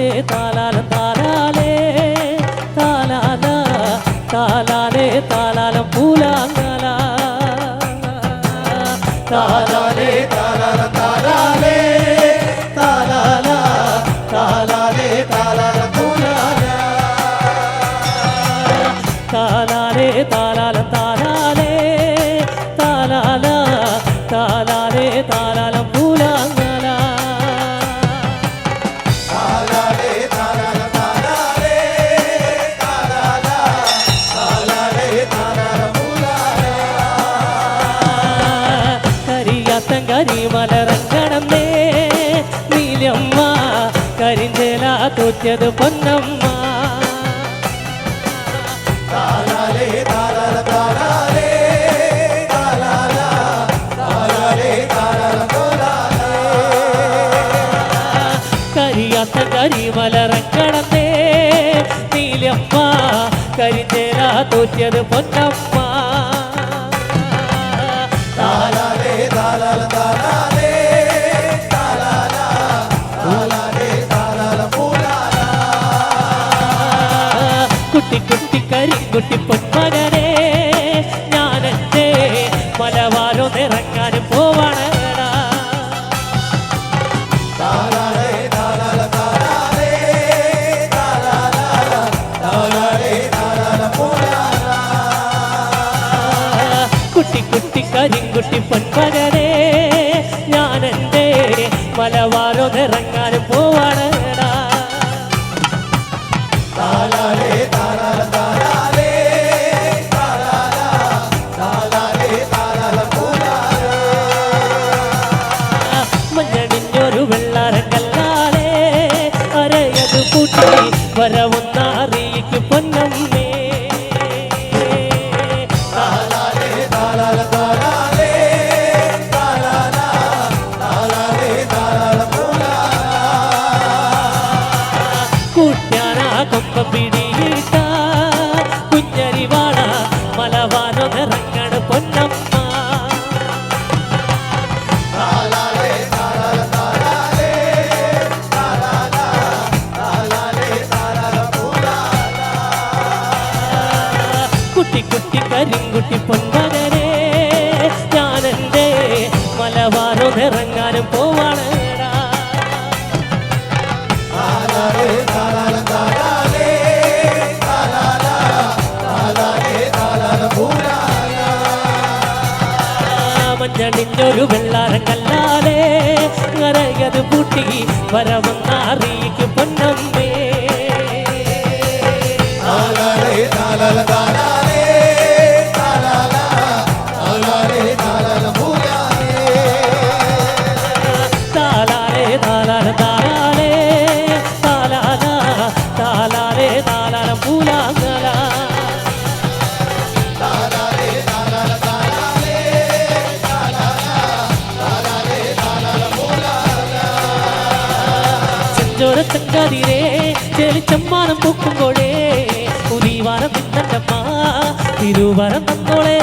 తాలాలే తాళాల తాళాలే తాళాల తాళాలే తాళాల పూలాంగాల. తాళాలే తాళాల తాళాలే తాళాల తాళాలే తాళాల పూలాల తాళాలే తాళాల കരിമലറങ്ങണമേ നീലമ്മ കരിഞ്ചല തൂറ്റത് പൊന്നമ്മ. കരിയാത്ത കരിമലറങ്ങണമേ നീലമ്മ കരിഞ്ചേല തോറ്റത് പൊന്നമ്മ. யாரு போவானடா குட்டி குட்டி கரிங்குட்டி பண்பகரே മലവാനോ നിറങ്ങാനും പോവാണടാ താലാലേ താലാല താലാലേ താലാല താലാലേ താലാല പൂലാല മഞ്ഞണിഞ്ഞൊരു വെള്ളാരങ്കല്ലാലേ അരയത് പൂട്ടി വരവന്ന പൊന്നമ്മേ. താലാലേ താലാല താലാലേ நெஞ்சோர தங்காதிரே செலிச்சம்மானம் பூக்கும் கோடே புனி வாரம் தந்தம்மா திருவாரம் தந்தோளே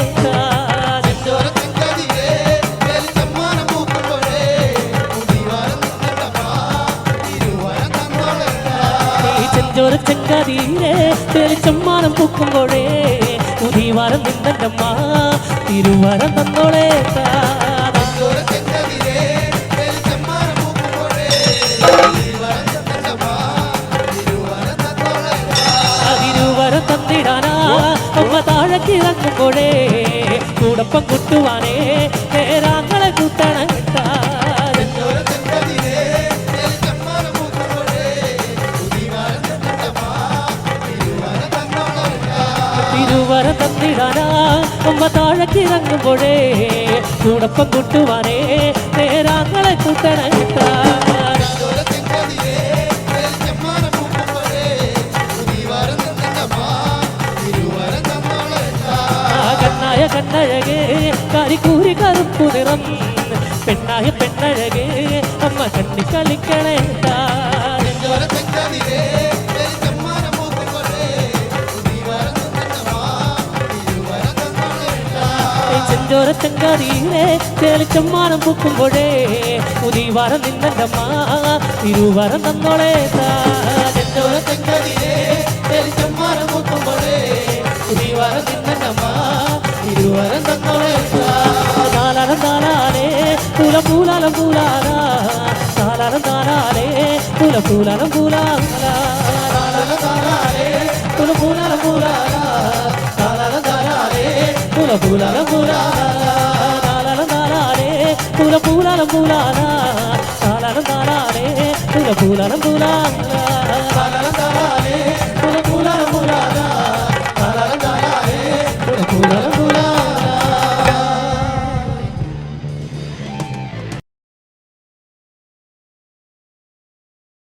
செஞ்சோர செங்காதீரே செலிச்சம்மானம் பூக்கும் கோடே புதிவாரம் தந்தம்மா திருவாரம் தந்தோளே. தா കൂടപ്പം കുട്ടുവാനേ നേരാങ്ങളെ പുതിവാരം നിന്നിട്ടമ്മ തിരുവരം തന്നിടാനാ. അമ്മ താഴക്കിറങ്ങുമ്പോഴേ കൂടപ്പം കുട്ടുവാനേ നേരാങ്ങളെ കൂട്ടണ ചോരത്തിൻകതിരേ കരിക്കൂരി പെണ്ണായി പെണ്ണഴകേ അമ്മ കണ്ണി കളിക്കണേ ചോരത്തിൻകതിരേ വെളിച്ചമ്മാനം പൂക്കുമ്പോഴേ പുതിവാരം വാരം ചേലിച്ചമ്മാനം നിന്നമ്മ തിരുവാരം തന്നോളെ താ. పూల పూల పూల పూల పూల పూల పూల పూల పూల పూల పూల పూల పూల పూల పూల